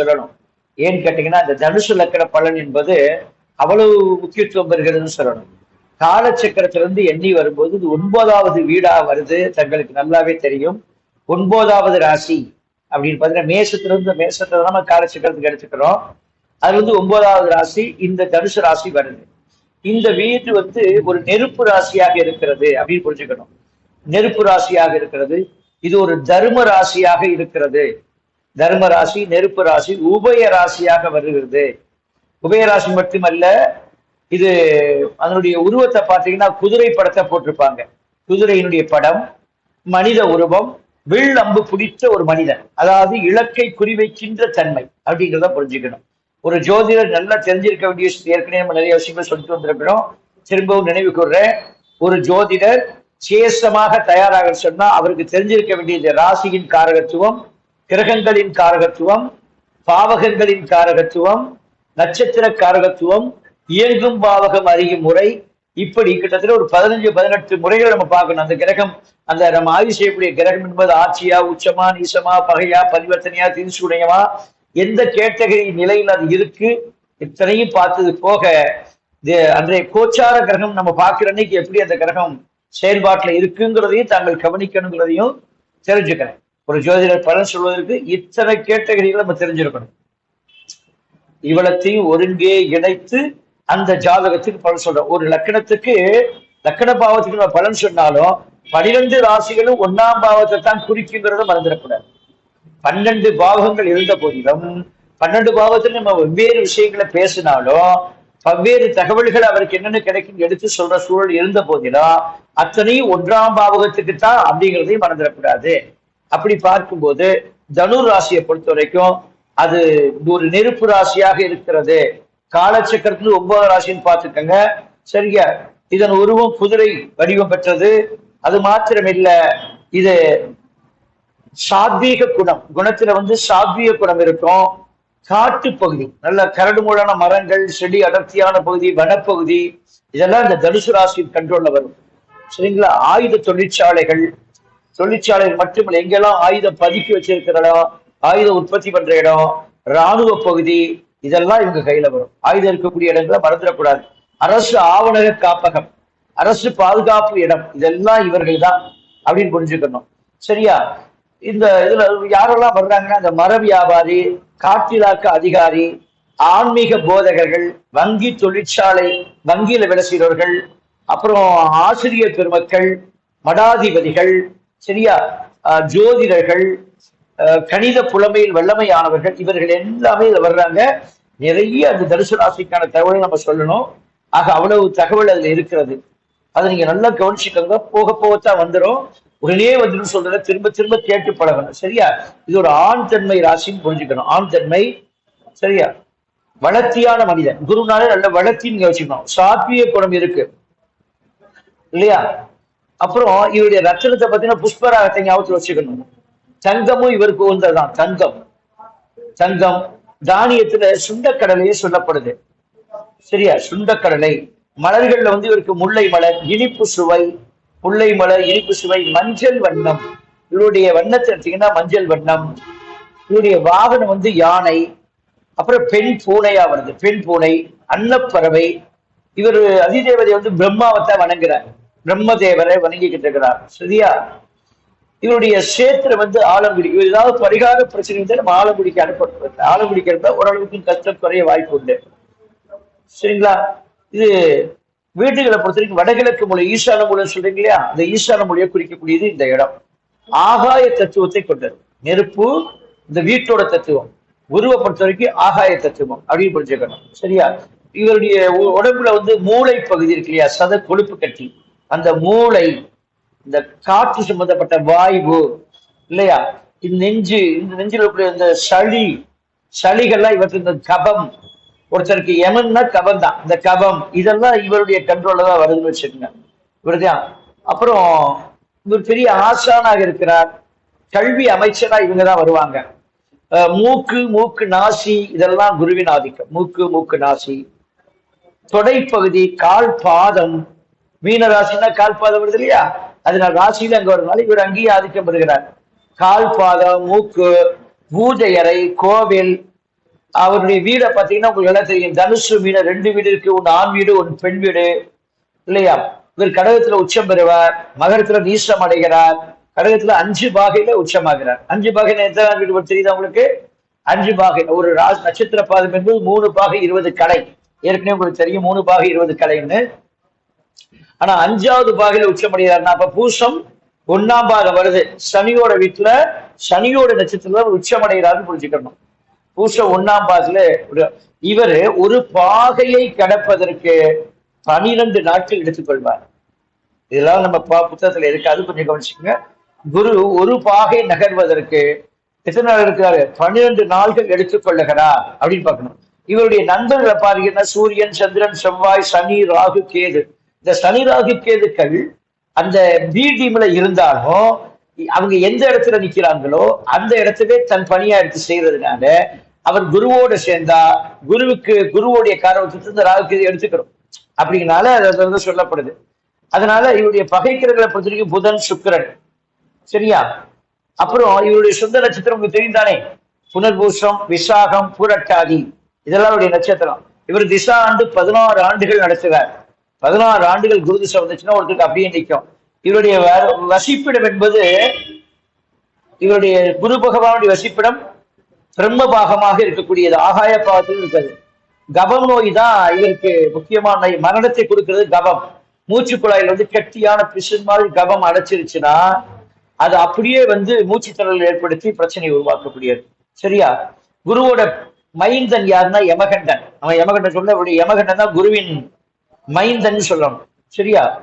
சொல்லணும். ஏன்னு கேட்டீங்கன்னா இந்த தனுசு லக்கண பலன் என்பது அவ்வளவு முக்கியத்துவம் பெறுகிறதுன்னு சொல்லணும். காலச்சக்கரத்திலிருந்து எண்ணி வரும்போது இது ஒன்பதாவது வீடா வருது. தங்களுக்கு நல்லாவே தெரியும். ஒன்பதாவது ராசி அப்படின்னு பார்த்தீங்கன்னா மேசத்திலிருந்து மேசத்துல நம்ம காலச்சக்கரத்துக்கு எடுத்துக்கிறோம். அது வந்து ஒன்பதாவது ராசி இந்த தனுசு ராசி வருது. இந்த வீடு வந்து ஒரு நெருப்பு ராசியாக இருக்கிறது அப்படின்னு புரிஞ்சுக்கணும். நெருப்பு ராசியாக இருக்கிறது. இது ஒரு தர்ம ராசியாக இருக்கிறது. தர்ம ராசி நெருப்பு ராசி உபய ராசியாக வருகிறது. உபய ராசி மட்டுமல்ல இது அதனுடைய உருவத்தை பார்த்தீங்கன்னா குதிரை படத்தை போட்டிருப்பாங்க. குதிரையினுடைய படம் மனித உருவம் வில் அம்பு பிடித்த ஒரு மனிதன். அதாவது இலக்கை குறிவைக்கின்ற தன்மை அப்படிங்கிறத புரிஞ்சுக்கணும். ஒரு ஜோதிடர் நல்லா தெரிஞ்சிருக்க வேண்டிய விஷயம் ஏற்கனவே நம்ம நிறைய விஷயங்கள் சொல்லிட்டு வந்திருக்கிறோம். திரும்பவும் நினைவு கூறுறேன் ஒரு ஜோதிடர் சேஷமாக தயாராக சொன்னா அவருக்கு தெரிஞ்சிருக்க வேண்டியது ராசியின் காரகத்துவம் கிரகங்களின் காரகத்துவம் பாவகங்களின் காரகத்துவம் நட்சத்திர காரகத்துவம் இயங்கும் பாவகம் அறியும் முறை. இப்படி கிட்டத்தட்ட ஒரு பதினஞ்சு பதினெட்டு முறைகள் நம்ம பார்க்கணும். அந்த கிரகம் அந்த நம்ம ஆய்வு செய்யக்கூடிய கிரகம் என்பது ஆட்சியா உச்சமா நீசமா பகையா பரிவர்த்தனையா திரிசூடையமா? எந்த கேட்டகரி நிலையில் அது இருக்கு? இத்தனையும் பார்த்தது போக இது அன்றைய கோச்சார கிரகம் நம்ம பார்க்கிற அன்னைக்கு எப்படி அந்த கிரகம் செயல்பாட்டுல இருக்குங்கிறதையும் தாங்கள் கவனிக்கணுங்கிறதையும் தெரிஞ்சுக்கிறேன். ஒரு ஜோதிடர் பலன் சொல்வதற்கு இத்தனை கேட்டகரிகளை நம்ம தெரிஞ்சிருக்கணும். இவ்வளத்தையும் ஒருங்கே இணைத்து அந்த ஜாதகத்துக்கு பலன் சொல்றோம். ஒரு லக்கணத்துக்கு லக்கண பாவத்துக்கு நம்ம பலன் சொன்னாலும் பனிரெண்டு ராசிகளும் ஒன்னாம் பாவத்தை தான் குறிக்குங்கிறத மறந்துடக்கூடாது. பன்னெண்டு பாவங்கள் இருந்த போதிலும் பன்னெண்டு பாவத்தில் நம்ம வெவ்வேறு விஷயங்களை பேசினாலும் பல்வேறு தகவல்கள் அவருக்கு என்னென்ன கிடைக்கும் எடுத்து சொல்ற சூழல் இருந்த போதிலும் அத்தனையும் ஒன்றாம் பாவகத்துக்கு தான் அப்படிங்கிறதையும் மறந்துடக்கூடாது. அப்படி பார்க்கும்போது தனுர் ராசியை பொறுத்த வரைக்கும் அது ஒரு நெருப்பு ராசியாக இருக்கிறது. காலச்சக்கரத்துல ஒன்பது ராசின்னு பார்த்துக்கங்க. சரியா இதன் உருவம் குதிரை வடிவம் பெற்றது. அது மாத்திரமில்ல இது சாத்வீக குணம். குணத்துல வந்து சாத்வீக குணம் இருக்கும். காட்டு பகுதி நல்ல கரடு மூலான மரங்கள் செடி அடர்த்தியான பகுதி வனப்பகுதி இதெல்லாம் இந்த தனுசு ராசியின் கண்ட்ரோல்ல வரும். சரிங்களா? ஆயுத தொழிற்சாலைகள் தொழிற்சாலைகள் மட்டுமல்ல எங்கெல்லாம் ஆயுதம் பதுக்கி வச்சிருக்கிற இடம் ஆயுத உற்பத்தி பண்ற இடம் ராணுவ பகுதி இதெல்லாம் இவங்க கையில வரும். ஆயுதம் இருக்கக்கூடிய இடங்களை மறந்துடக்கூடாது. அரசு ஆவணக காப்பகம் அரசு பாதுகாப்பு இடம் இதெல்லாம் இவர்கள் தான் அப்படின்னு புரிஞ்சுக்கணும். சரியா? இந்த இதுல யாரெல்லாம் வர்றாங்கன்னா இந்த மர வியாபாரி காட்டிலாக்க அதிகாரி ஆன்மீக போதகர்கள் வங்கி தொழிற்சாலை வங்கியில வேலை செய்கிறவர்கள் அப்புறம் ஆசிரியர் பெருமக்கள் மடாதிபதிகள் சரியா? அஹ் ஜோதிடர்கள் அஹ் கணித புலமையில் வல்லமையானவர்கள் இவர்கள் எல்லாமே இதுல வர்றாங்க. நிறைய அந்த தனுசு தகவலை நம்ம சொல்லணும். ஆக அவ்வளவு தகவல் அதுல இருக்கிறது. அதை நீங்க நல்லா கவனிச்சுக்கோங்க. போக போகத்தான் வந்துடும் உடனே வந்துடும் சொல்றத திரும்ப திரும்ப கேட்டு பழகணும். சரியா? இது ஒரு ஆண் தன்மை ராசின்னு புரிஞ்சுக்கணும். ஆண் தன்மை சரியா? வளர்த்தியான மனிதன். குருனாலே நல்ல வளர்த்தி நீங்க வச்சுக்கணும். சாத்விய குணம் இருக்கு. இல்லையா? அப்புறம் இவருடைய ரச்சனத்தை பார்த்தீங்கன்னா புஷ்பராகத்தை ஞாபகத்தில் வச்சுக்கணும். தங்கமும் இவருக்கு உந்ததான் தங்கம். தங்கம் தானியத்துல சுண்டக்கடலையே சொல்லப்படுது. சரியா? சுண்டக்கடலை. மலர்கள்ல வந்து இவருக்கு முல்லை மலர் இனிப்பு சுவை முல்லை மலர் இனிப்பு சுவை மஞ்சள் வண்ணம். இவருடைய வண்ணத்தை எடுத்தீங்கன்னா மஞ்சள் வண்ணம். இவருடைய வாகனம் வந்து யானை. அப்புறம் பெண் பூனையா வருது. பெண் பூனை அன்னப்பறவை. இவர் அதிதேவதை வந்து பிரம்மாவத்தை வணங்குறாரு. பிரம்மதேவரை வணங்கிக்கிட்டு இருக்கிறார். சரியா? இவருடைய சேத்திரம் வந்து ஆலங்குடி. இவர் ஏதாவது பரிகார பிரச்சனை வந்து நம்ம ஆலங்குடிக்கு அனுப்ப ஆலங்குடிக்கு அனுப்ப ஓரளவுக்கு கஷ்டம் குறைய வாய்ப்பு உண்டு. சரிங்களா? இது வீடுகளை பொறுத்த வரைக்கும் வடகிழக்கு மொழி ஈசான மொழி சொல்றீங்க இல்லையா? அந்த ஈசான மொழியை குறிக்கக்கூடியது இந்த இடம். ஆகாய தத்துவத்தை கொண்டது. நெருப்பு இந்த வீட்டோட தத்துவம். குருவை பொறுத்த வரைக்கும் ஆகாய தத்துவம். அப்படின்னு புரிஞ்சுக்கணும். சரியா? இவருடைய உடம்புல வந்து மூளை பகுதி இருக்கு இல்லையா? சத கொழுப்பு கட்டி. அந்த மூளை இந்த காற்று சம்பந்தப்பட்ட வாய்வு இல்லையா? இந்த நெஞ்சு இந்த நெஞ்சில் இருக்கிற இந்த சளி சளிகள்லாம் இவருக்கு இந்த கபம் ஒருத்தருக்கு எமன்னா கபம் தான் இந்த கபம் இதெல்லாம் இவருடைய கண்ட்ரோல தான் வருதுன்னு வச்சுக்கோங்க. இவருதான் அப்புறம் இவர் பெரிய ஆசானாக இருக்கிறார். கல்வி அமைச்சரா இவங்க தான் வருவாங்க. மூக்கு மூக்கு நாசி இதெல்லாம் குருவின் ஆதிக்கம். மூக்கு மூக்கு நாசி. தொடைப்பகுதி கால் பாதம் மீன ராசினா கால் பாதம் வருது இல்லையா? அதனால ராசியில அங்க வரதுனால இவர் அங்கேயே ஆதிக்கம் பெறுகிறார். கால் பாதம் மூக்கு பூஜை அறை கோவில். அவருடைய வீடை பார்த்தீங்கன்னா உங்களுக்கு எல்லாம் தெரியும். தனுசு மீன ரெண்டு வீடு இருக்கு. ஒன்று ஆண் வீடு ஒன்று பெண் வீடு. இல்லையா? இவர் கடகத்துல உச்சம் பெறுவார். மகரத்துல நீசம் அடைகிறார். கடகத்துல அஞ்சு பாகையில உச்சமாகிறார். அஞ்சு பாகையில எத்தனை வீடு வருது தெரியுதா உங்களுக்கு? அஞ்சு பாகை. ஒரு ராஜ் நட்சத்திர பாதம் என்பது மூணு பாகை இருபது கலை ஏற்கனவே உங்களுக்கு தெரியும் மூணு பாகை இருபது கலைன்னு ஆனா அஞ்சாவது பாகையில உச்சமடைகிறார்னா அப்ப பூசம் ஒன்னாம் பாகம் வருது. சனியோட வீட்டுல சனியோட நட்சத்திரத்துல உச்சமடைகிறாருன்னு புரிஞ்சுக்கணும். பூசம் ஒன்னாம் பாகத்துல இவர் இவரு ஒரு பாகையை கடப்பதற்கு பனிரெண்டு நாட்கள் எடுத்துக்கொள்வார். இதெல்லாம் நம்ம பா- புத்தகத்துல இருக்கு. அது கொஞ்சம் கவனிச்சுக்கோங்க. குரு ஒரு பாகை நகர்வதற்கு எத்தனை நாள் இருக்கிறாரு பன்னிரண்டு நாள்கள் எடுத்துக்கொள்ளுகிறார் அப்படின்னு பார்க்கணும். இவருடைய நண்பர்களை பாருங்கன்னா சூரியன் சந்திரன் செவ்வாய் சனி ராகு கேது. இந்த சனி ராகு கேதுக்கள் அந்த பி டீம்ல இருந்தாலும் அவங்க எந்த இடத்துல நிக்கிறாங்களோ அந்த இடத்துல தன் பணியா எடுத்து செய்யறதுனால அவர் குருவோட சேர்ந்தா குருவுக்கு குருவோடைய காரணத்துக்கு இந்த ராகு கேது எடுத்துக்கிறோம். அப்படிங்கனால அது வந்து சொல்லப்படுது. அதனால இவருடைய பகைக்கிறர்களை பொறுத்த வரைக்கும் புதன் சுக்கரன். சரியா? அப்புறம் இவருடைய சொந்த நட்சத்திரம் உங்களுக்கு தெரிந்தானே புனர்பூசம் விசாகம் பூரட்டாதி. இதெல்லாம் அவருடைய நட்சத்திரம். இவர் திசா ஆண்டு பதினாறு ஆண்டுகள் நடத்துவார். பதினாறு ஆண்டுகள் குரு திசை வந்துச்சுன்னா ஒருத்தருக்கு அப்படியே நிற்கும். இவருடைய வ- வசிப்பிடம் என்பது இவருடைய குரு பகவானுடைய வசிப்பிடம் பிரம்ம பாகமாக இருக்கக்கூடியது ஆகாய பாகத்தில் இருக்கிறது. கபம் நோய் தான் இவருக்கு முக்கியமான மரணத்தை கொடுக்கிறது கபம். மூச்சு குழாயில் வந்து கெட்டியான பிசின் மாதிரி கபம் அடைச்சிருச்சுன்னா அது அப்படியே வந்து மூச்சு திறல் ஏற்படுத்தி பிரச்சனையை உருவாக்கக்கூடியது. சரியா? குருவோட மைந்தன் யாருன்னா யமகண்டன். அவன் யமகண்டன் சொல்ல இவருடைய யமகண்டன் தான் குருவின் மைந்தன் சொல்லணும். சரியா?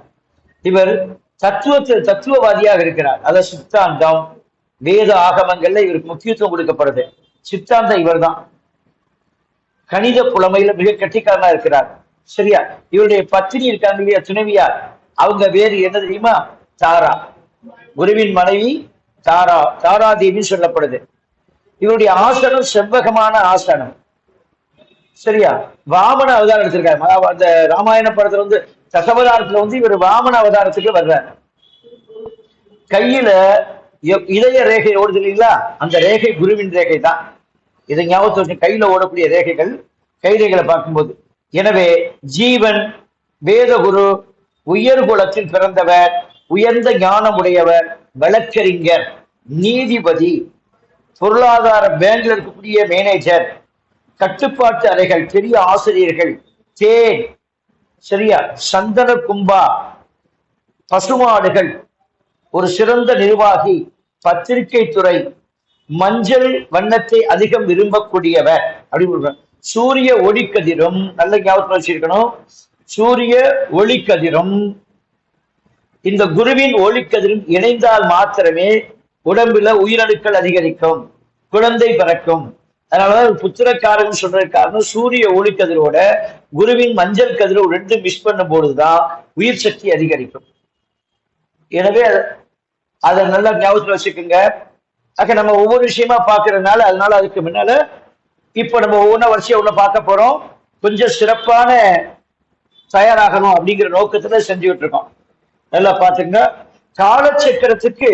இவர் தத்துவத்தில் தத்துவவாதியாக இருக்கிறார். அத சித்தாந்தம் வேத ஆகமங்கள்ல இவருக்கு முக்கியத்துவம் கொடுக்கப்படுது. சித்தாந்தம் இவர்தான். கணித புலமையில மிக கட்டிக்காரனா இருக்கிறார். சரியா? இவருடைய பத்தினி இருக்காங்க இல்லையா? துணைவியார். அவங்க வேறு என்ன தெரியுமா? தாரா. குருவின் மனைவி தாரா தாரா தேவின்னு சொல்லப்படுது. இவருடைய ஆசனம் செவ்வகமான ஆசனம். சரியா? வாமன அவதாரம் எடுத்திருக்காரு. அந்த ராமாயண படத்துல வந்து தசவதாரத்துல வந்து இவர் வாமன அவதாரத்துக்கு வர்றாரு. கையில இதய ரேகை ஓடுது இல்லைங்களா? அந்த ரேகை குருவின் ரேகை தான். இதை ஞாபகத்தை வச்சு கையில ஓடக்கூடிய ரேகைகள் கைதைகளை பார்க்கும்போது. எனவே ஜீவன் வேதகுரு உயர் குலத்தில் பிறந்தவர் உயர்ந்த ஞானம் உடையவர் வழக்கறிஞர் நீதிபதி பொருளாதார பேங்க்ல இருக்கக்கூடிய மேனேஜர் கட்டுப்பாட்டு அறைகள் பெரிய ஆசிரியர்கள் தேன் சரியா சந்தன கும்பா பசுமாடுகள் ஒரு சிறந்த நிர்வாகி பத்திரிகை துறை மஞ்சள் வண்ணத்தை அதிகம் விரும்பக்கூடியவர். அப்படின்னு சூரிய ஒளிக்கதிரும் நல்ல ஞாபகத்தில் வச்சிருக்கணும். சூரிய ஒளிக்கதிரும் இந்த குருவின் ஒளிக்கதிரும் இணைந்தால் மாத்திரமே உடம்புல உயிரணுக்கள் அதிகரிக்கும் குழந்தை பிறக்கும். அதனாலதான் புத்திரக்காரன் சொல்ற காரணம் சூரிய ஒளிக்கதிரோட குருவின் மஞ்சள் கதிரோ ரெண்டு மிஸ் பண்ணும் பொழுதுதான் உயிர் சக்தி அதிகரிக்கும். எனவே அதை நல்லா ஞாபகத்தில் வச்சுக்கோங்க. ஆக நம்ம ஒவ்வொரு விஷயமா பாக்குறதுனால அதனால அதுக்கு முன்னால இப்ப நம்ம ஒவ்வொன்றா வருஷம் ஒண்ணு பார்க்க போறோம். கொஞ்சம் சிறப்பான தயாராகணும் அப்படிங்கிற நோக்கத்துல செஞ்சுக்கிட்டு இருக்கோம் நல்லா பாத்துங்க காலச்சக்கரத்துக்கு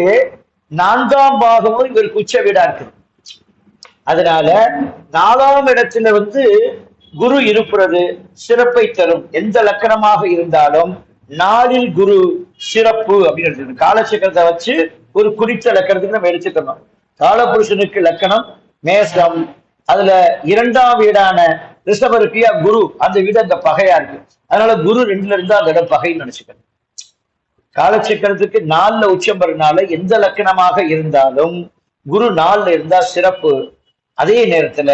நான்காம் பாகமும் இவருக்கு உச்ச வீடா இருக்குது. அதனால நாலாம் இடத்துல வந்து குரு இருப்புறது சிறப்பை தரும். எந்த லக்கணமாக இருந்தாலும் நாளில் குரு சிறப்பு அப்படின்னு காலச்சக்கரத்தை வச்சு ஒரு குறித்த லக்கணத்துக்கு நம்ம எடுத்துக்கணும். காலபுருஷனுக்கு லக்கணம் மேசம் அதுல இரண்டாம் வீடான ரிஷபருக்கியா குரு. அந்த வீடு அந்த பகையா இருக்கு. அதனால குரு ரெண்டுல இருந்தா அந்த இடம் பகைன்னு நினைச்சுக்கணும். காலச்சக்கரத்துக்கு நாலுல உச்சம் வரனால எந்த லக்கணமாக இருந்தாலும் குரு நாலுல இருந்தா சிறப்பு. அதே நேரத்துல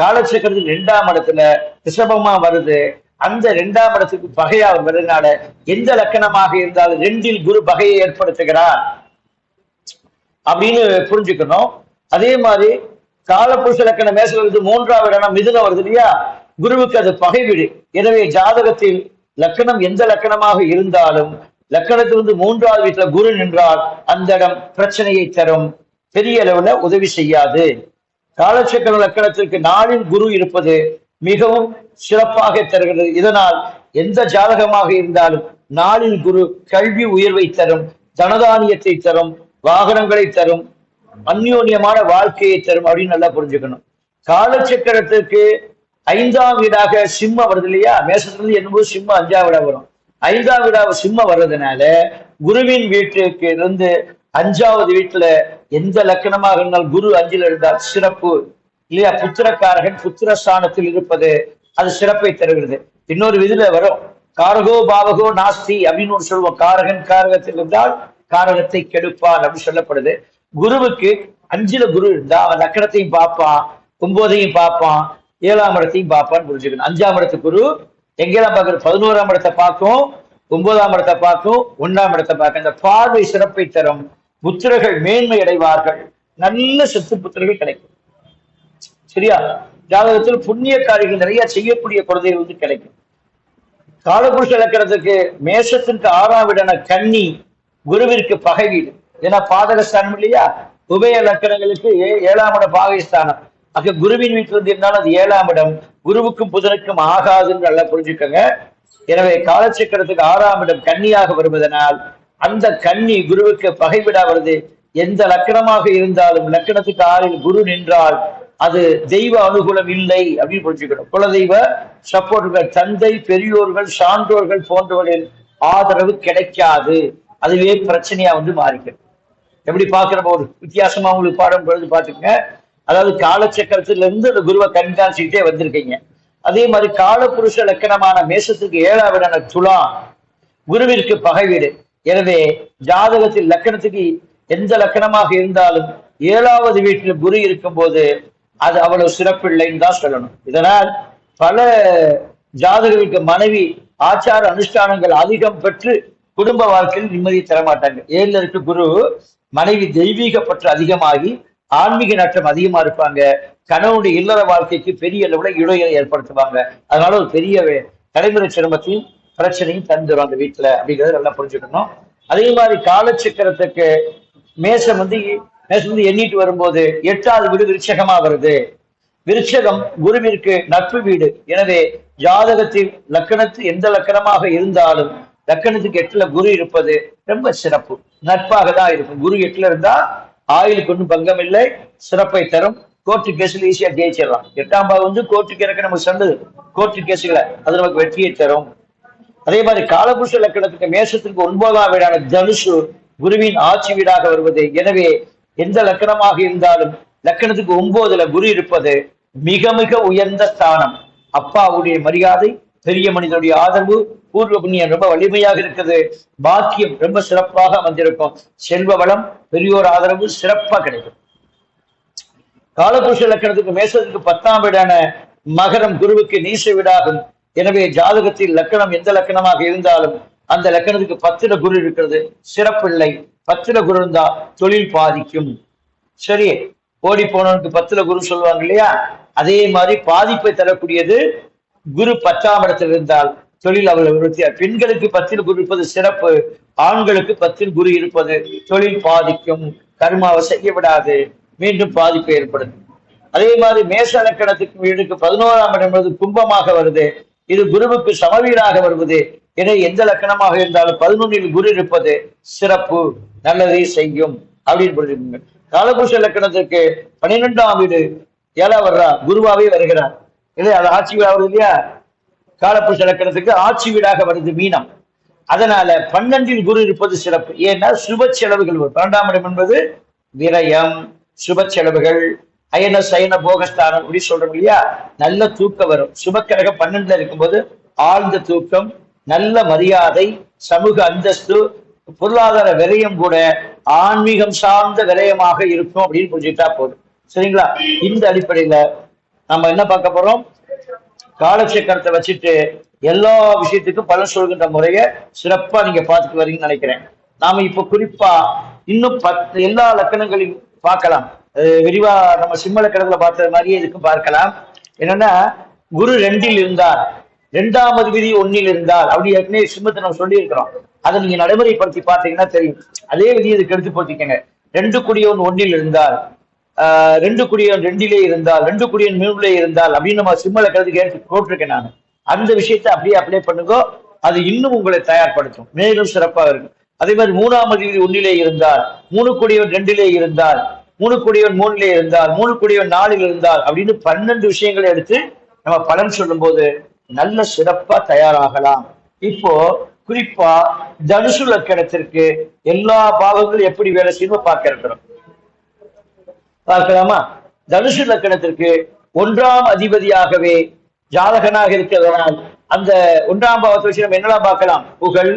காலச்சக்கரத்தில் ரெண்டாம் இடத்துல ரிஷபமா வருது. அந்த ரெண்டாம் இடத்துக்கு பகையா வருதுனால எந்த லக்கணமாக இருந்தாலும் ரெண்டில் குரு பகையை ஏற்படுத்துகிறார். அப்படின்னு புரிஞ்சுக்கணும். அதே மாதிரி காலப்புருஷ லக்கணம் மேசல இருந்து மூன்றாவது இடம் மிதுனம் வருது இல்லையா? குருவுக்கு அது பகை வீடு எனவே ஜாதகத்தில் லக்கணம் எந்த லக்கணமாக இருந்தாலும் லக்கணத்திலிருந்து மூன்றாவது வீட்டுல குரு நின்றால் அந்த இடம் பிரச்சனையை தரும். பெரிய அளவுல உதவி செய்யாது. காலச்சக்கர லக்கணத்திற்கு நாளின் குரு இருப்பது மிகவும் சிறப்பாக தருகிறது. இதனால் எந்த ஜாதகமாக இருந்தாலும் நாளின் குரு கல்வி உயர்வை தரும் தனதானியத்தை தரும் வாகனங்களை தரும் அந்யோன்யமான வாழ்க்கையை தரும் அப்படின்னு நல்லா புரிஞ்சுக்கணும். காலச்சக்கரத்திற்கு ஐந்தாம் வீடாக சிம்ம வருது இல்லையா? மேசத்திலிருந்து என்னும்போது சிம்ம அஞ்சாம் வீடா வரும். ஐந்தாம் வீடாக சிம்ம வர்றதுனால குருவின் வீட்டுக்கு இருந்து அஞ்சாவது வீட்டுல எந்த லக்கணமாக இருந்தால் குரு அஞ்சில் இருந்தால் சிறப்பு. இல்லையா? புத்திரக்காரகன் புத்திரஸ்தானத்தில் இருப்பது அது சிறப்பை தருகிறது. இன்னொரு விதில வரும். காரகோ பாவகோ நாஸ்தி அப்படின்னு ஒரு சொல்லுவோம். காரகன் காரகத்தில் இருந்தால் காரகத்தை கெடுப்பான் அப்படின்னு சொல்லப்படுது. குருவுக்கு அஞ்சுல குரு இருந்தா அவன் லக்கணத்தையும் பார்ப்பான் ஒன்பதையும் பார்ப்பான் ஏழாம் இடத்தையும் பார்ப்பான்னு புரிஞ்சுக்கணும். அஞ்சாம் இடத்து குரு எங்கெல்லாம் பார்க்கறது பதினோராம் இடத்தை பார்க்கும் ஒன்பதாம் இடத்தை பார்க்கும் ஒன்றாம் இடத்தை பார்க்கும். இந்த பார்வை சிறப்பை தரும். புத்திரர்கள் மேன்மை அடைவார்கள். நல்ல சத்து புத்திரர்கள் கிடைக்கும். சரியா? ஜாதகத்தில் புண்ணிய காரியங்கள் நிறைய செய்யக்கூடிய குழந்தைகள் வந்து கிடைக்கும். காலபுருஷ இலக்கணத்துக்கு மேஷத்திற்கு ஆறாம் விடன கன்னி குருவிற்கு பகை வீடு. ஏன்னா பாதகஸ்தானம் இல்லையா? உபய லக்கணங்களுக்கு ஏ- ஏழாம் இடம் பாகிஸ்தானம். அங்க குருவின் வீட்டில் இருந்து இருந்தாலும் அது ஏழாம் இடம். குருவுக்கும் புதனுக்கும் ஆகாதுன்னு நல்லா புரிஞ்சுக்கோங்க. எனவே காலச்சக்கரத்துக்கு ஆறாம் இடம் கன்னியாக வருவதனால் அந்த கன்னி குருவுக்கு பகை வீடா வருது. எந்த லக்கணமாக இருந்தாலும் லக்கணத்துக்கு ஆறில் குரு நின்றால் அது தெய்வ அனுகூலம் இல்லை அப்படின்னு புரிஞ்சுக்கணும். குலதெய்வ சப்போர்ட்டுகள் தந்தை பெரியோர்கள் சான்றோர்கள் போன்றவர்களின் ஆதரவு கிடைக்காது. அதுவே பிரச்சனையா வந்து மாறிக்கும் எப்படி பாக்குறப்ப ஒரு வித்தியாசமா உங்களுக்கு பாடம் பொழுது பாத்துக்கங்க அதாவது காலச்சக்கரத்துல இருந்து அந்த குருவை கண்காணிச்சுக்கிட்டே வந்திருக்கீங்க. அதே மாதிரி காலபுருஷ லக்கணமான மேசத்துக்கு ஏழாவிடான துலா குருவிற்கு பகை வீடு எனவே ஜாதகத்தில் லக்கணத்துக்கு எந்த லக்கணமாக இருந்தாலும் ஏழாவது வீட்டில் குரு இருக்கும்போது அது அவ்வளவு சிறப்பில்லைன்னு தான் சொல்லணும். இதனால் பல ஜாதகர்களுக்கு மனைவி ஆச்சார அனுஷ்டானங்கள் அதிகம் பெற்று குடும்ப வாழ்க்கையில் நிம்மதியை தர மாட்டாங்க. ஏழுல இருக்க குரு மனைவி தெய்வீக பற்று அதிகமாகி ஆன்மீக நாட்டம் அதிகமா இருப்பாங்க. கணவனுடைய இல்லற வாழ்க்கைக்கு பெரிய அளவுல இடையை ஏற்படுத்துவாங்க. அதனால ஒரு பெரிய வே- தலைமுறை சிரமத்தையும் பிரச்சனையும் தந்துடும் அந்த வீட்டுல அப்படிங்கறத நல்லா புரிஞ்சுக்கணும். அதே மாதிரி காலச்சக்கரத்துக்கு மேசம் வந்து மேசம் வந்து எண்ணிட்டு வரும்போது எட்டாவது வீடு விருட்சகமா வருது. விருட்சகம் குருவிற்கு நட்பு வீடு. எனவே ஜாதகத்தில் லக்கணத்து எந்த லக்கணமாக இருந்தாலும் லக்கணத்துக்கு எட்டுல குரு இருப்பது ரொம்ப சிறப்பு. நட்பாக தான் இருக்கும். குரு எட்டுல இருந்தா ஆயுளுக்கு ஒன்றும் பங்கம் இல்லை சிறப்பை தரும். கோர்ட்டு கேஸில் ஈஸியா ஜெயிச்சிடலாம். எட்டாம் பாகம் வந்து கோர்ட்டு எனக்கு நமக்கு சொன்னது. கோர்ட்டு கேஸுகளை அது நமக்கு வெற்றியை தரும். அதே மாதிரி காலபுருஷ லக்கணத்துக்கு மேசத்திற்கு ஒன்பதாம் வீடான தனுசு குருவின் ஆட்சி வீடாக வருவது. எனவே எந்த லக்கணமாக இருந்தாலும் லக்கணத்துக்கு ஒன்பதுல குரு இருப்பது மிக மிக உயர்ந்த ஸ்தானம். அப்பாவுடைய மரியாதை பெரிய மனிதனுடைய ஆதரவு பூர்வ புண்ணியம் ரொம்ப வலிமையாக இருக்குது. பாக்கியம் ரொம்ப சிறப்பாக வந்திருக்கும் செல்வ வளம் பெரியோர் ஆதரவு சிறப்பா கிடைக்கும். காலபுருஷ லக்கணத்துக்கு மேசத்துக்கு பத்தாம் வீடான மகரம் குருவுக்கு நீச வீடாகும். எனவே ஜாதகத்தில் லக்கணம் எந்த லக்கணமாக இருந்தாலும் அந்த லக்கணத்துக்கு பத்துல குரு இருக்கிறது. சிறப்பில்லை. பத்துல குரு இருந்தா தொழில் பாதிக்கும். சரி ஓடி போனவனுக்கு பத்துல குரு சொல்லுவாங்க இல்லையா? அதே மாதிரி பாதிப்பை தரக்கூடியது குரு பத்தாம் இடத்தில் இருந்தால் தொழில் அவளை விருத்தியா பெண்களுக்கு பத்தில் குரு இருப்பது சிறப்பு. ஆண்களுக்கு பத்தில் குரு இருப்பது தொழில் பாதிக்கும். கர்மாவை செய்ய விடாது மீண்டும் பாதிப்பு ஏற்படுது. அதே மாதிரி மேச லக்கணத்துக்கு வீடுக்கு பதினோராம் இடம் என்பது கும்பமாக வருது. இது குருவுக்கு சமவீடாக வருவது. என எந்த லக்கணமாக இருந்தாலும் பதினொன்றில் குரு இருப்பது சிறப்பு நல்லதை செய்யும் அப்படின்னு புரிஞ்சுக்கோங்க. காலபுருஷ லக்கணத்திற்கு பன்னிரெண்டாம் வீடு ஏழா வர்றா குருவாவே வருகிறார். இல்லை அது ஆட்சி வீடாக வருது இல்லையா? காலபுருஷ லக்கணத்துக்கு ஆட்சி வீடாக வருது மீனம். அதனால பன்னெண்டில் குரு இருப்பது சிறப்பு. ஏன்னா சுப செலவுகள் பன்னெண்டாம் இடம் என்பது விரயம் சுப செலவுகள் அயன சயன போகஸ்தானம் அப்படி சொல்றோம் இல்லையா? நல்ல தூக்கம் வரும். சுபக்கிரகம் பன்னெண்டுல இருக்கும்போது ஆழ்ந்த தூக்கம் நல்ல மரியாதை சமூக அந்தஸ்து பொருளாதார விரயம் கூட ஆன்மீகம் சார்ந்த விரயமாக இருக்கும் அப்படின்னு புரிஞ்சுக்கிட்டா போதும். சரிங்களா? இந்த அடிப்படையில நம்ம என்ன பார்க்க போறோம்? காலச்சக்கரத்தை வச்சுட்டு எல்லா விஷயத்துக்கும் பலன் சொல்கின்ற முறைய சிறப்பா நீங்க பார்த்துட்டு வரீங்கன்னு நினைக்கிறேன். நாம இப்ப குறிப்பா இன்னும் பத்து எல்லா லக்கணங்களையும் பார்க்கலாம். விரிவா நம்ம சிம்மல லக்கணத்துல பார்த்தது மாதிரியே இதுக்கும் பார்க்கலாம். என்னன்னா குரு ரெண்டில் இருந்தார். ரெண்டாவது விதி ஒன்னில் இருந்தால். அப்படி ஏற்கனவே சிம்மத்தை நம்ம சொல்லி இருக்கிறோம் அதை நீங்க நடைமுறைப்படுத்தி பார்த்தீங்கன்னா தெரியும். அதே விதியை இதுக்கு எடுத்து போட்டிக்கங்க ரெண்டு குடியவன் ஒன்னில் இருந்தால். ஆஹ் ரெண்டு குடியவன் ரெண்டிலே இருந்தால். ரெண்டு குடியன் மூணுலே இருந்தால். அப்படின்னு நம்ம சிம்மல கருது கேட்டு போட்டிருக்கேன் நான். அந்த விஷயத்தை அப்படியே அப்ளை பண்ணுங்க. அது இன்னும் உங்களை தயார்படுத்தும். மேலும் சிறப்பாக இருக்கும். அதே மாதிரி மூணாம் அதிபதி ஒன்னிலே இருந்தால். மூணு குடியவன் ரெண்டிலே இருந்தால். மூணு குடியவன் மூணுல இருந்தால் மூணு குடியவன் நாலில் இருந்தால் அப்படின்னு பன்னெண்டு விஷயங்களை எடுத்து நம்ம பலன் சொல்லும் போது நல்ல சிறப்பா தயாராகலாம். இப்போ குறிப்பா தனுசு லக்கணத்திற்கு எல்லா பாவங்களும் எப்படி வேலை செய்யணும் பார்க்க இருக்கிறோம். பார்க்கலாமா? தனுசு லக்கணத்திற்கு ஒன்றாம் அதிபதியாகவே ஜாதகனாக இருக்கிறதனால் அந்த ஒன்றாம் பாவத்தை வச்சு நம்ம என்னெல்லாம் பார்க்கலாம்? புகழ்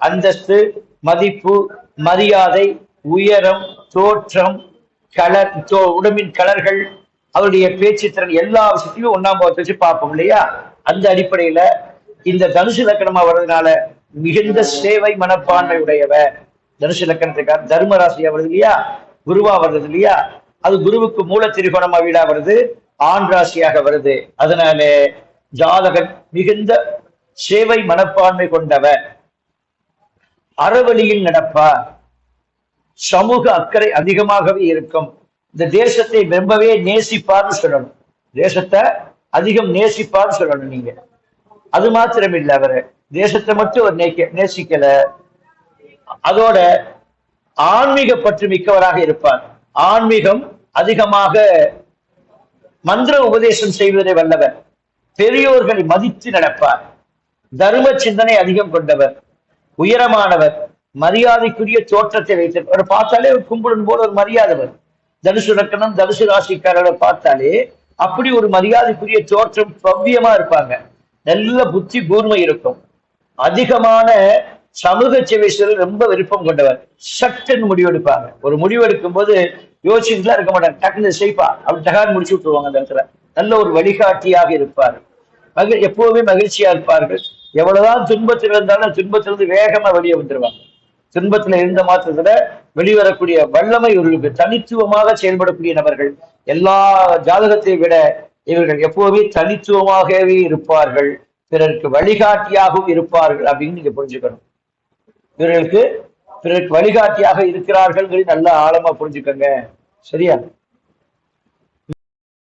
அந்தஸ்து மதிப்பு மரியாதை உயரம் தோற்றம் கலர் உடம்பின் கலர்கள் அவருடைய பேச்சு திறன் எல்லா விஷயத்தையும் ஒன்னாம் பாவத்தை வச்சு பார்ப்போம் இல்லையா? அந்த அடிப்படையில இந்த தனுசு லக்கணமா வர்றதுனால மிகுந்த சேவை மனப்பான்மை உடையவர். தனுசு லக்கணத்துக்கார் தர்மராசியா வருது இல்லையா? குருவா வருது இல்லையா? அது குருவுக்கு மூல திரிகோணமா வீடா வருது ஆண் ராசியாக வருது. அதனால ஜாதகன் மிகுந்த சேவை மனப்பான்மை கொண்டவர். அறவழியில் நடப்பார். சமூக அக்கறை அதிகமாகவே இருக்கும். இந்த தேசத்தை ரொம்பவே நேசிப்பார்னு சொல்லணும். தேசத்தை அதிகம் நேசிப்பார்னு சொல்லணும் நீங்க. அது மாத்திரம் இல்ல அவரு. தேசத்தை மட்டும் அவர் நேக்க நேசிக்கல. அதோட ஆன்மீக பற்று மிக்கவராக இருப்பார். ஆன்மீகம் அதிகமாக மந்திர உபதேசம் செய்வதை வல்லவர். பெரியோர்களை மதித்து நடப்பார். தர்ம சிந்தனை அதிகம் கொண்டவர். உயரமானவர். மரியாதைக்குரிய தோற்றத்தை வைத்திருப்பார் அவரை பார்த்தாலே ஒரு கும்பிடும் போல ஒரு மரியாதவர் தனுசு ரக்கணம் தனுசு ராசிக்காரரை பார்த்தாலே அப்படி ஒரு மரியாதைக்குரிய தோற்றம் பவ்யமா இருப்பாங்க. நல்ல புத்தி கூர்மை இருக்கும். அதிகமான சமூக சேவை ரொம்ப விருப்பம் கொண்டவர். சட்டுன்னு முடிவெடுப்பாங்க ஒரு முடிவெடுக்கும் போது யோசிச்சுலாம் இருக்க மாட்டாங்க. டக்குனு செய்ப்பா அப்படி டகார் முடிச்சு விட்டுருவாங்க அந்த இடத்துல. நல்ல ஒரு வழிகாட்டியாக இருப்பார். மகிழ் எப்பவுமே மகிழ்ச்சியா இருப்பார்கள். எவ்வளவுதான் துன்பத்தில் இருந்தாலும் துன்பத்திலிருந்து வேகமா வெளியே வந்துருவாங்க. துன்பத்துல இருந்த மாத்திரத்துல வெளிவரக்கூடிய வல்லமை இவர்களுக்கு தனித்துவமாக செயல்படக்கூடிய நபர்கள். எல்லா ஜாதகத்தை விட இவர்கள் எப்போதுமே தனித்துவமாகவே இருப்பார்கள். பிறருக்கு வழிகாட்டியாகவும் இருப்பார்கள் அப்படின்னு நீங்க புரிஞ்சுக்கணும். இவர்களுக்கு பிறருக்கு வழிகாட்டியாக இருக்கிறார்கள் நல்லா ஆழமா புரிஞ்சுக்கங்க. சரியா?